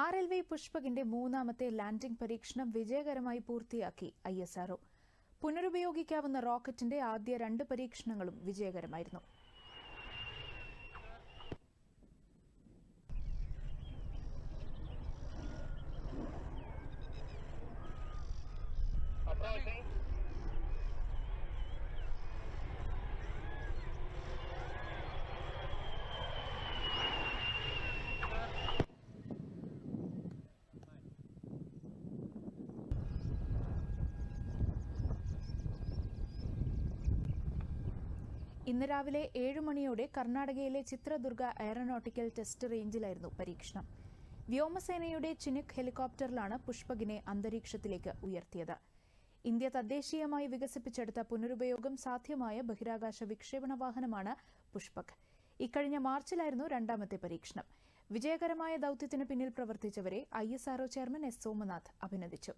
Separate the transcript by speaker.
Speaker 1: R L V പുഷ്പകിന്റെ മൂന്നാമത്തെ landing പരീക്ഷണം വിജയകരമായി പൂർത്തിയാക്കി ഐ എസ് പുനരുപയോഗിക്കാവുന്ന റോക്കറ്റിന്റെ ആദ്യ രണ്ട് പരീക്ഷണങ്ങളും വിജയകരമായിരുന്നു ഇന്ന് രാവിലെ ഏഴു മണിയോടെ കർണാടകയിലെ ചിത്രദുർഗ എയറോനോട്ടിക്കൽ ടെസ്റ്റ് റേഞ്ചിലായിരുന്നു പരീക്ഷണം വ്യോമസേനയുടെ ചിനുക് ഹെലികോപ്റ്ററിലാണ് പുഷ്പകിനെ അന്തരീക്ഷത്തിലേക്ക് ഉയർത്തിയത് ഇന്ത്യ തദ്ദേശീയമായി വികസിപ്പിച്ചെടുത്ത പുനരുപയോഗം സാധ്യമായ ബഹിരാകാശ വിക്ഷേപണ വാഹനമാണ് പുഷ്പക് ഇക്കഴിഞ്ഞ മാർച്ചിലായിരുന്നു രണ്ടാമത്തെ പരീക്ഷണം വിജയകരമായ ദൌത്യത്തിന് പിന്നിൽ പ്രവർത്തിച്ചവരെ ഐ ചെയർമാൻ എസ് സോമനാഥ് അഭിനന്ദിച്ചു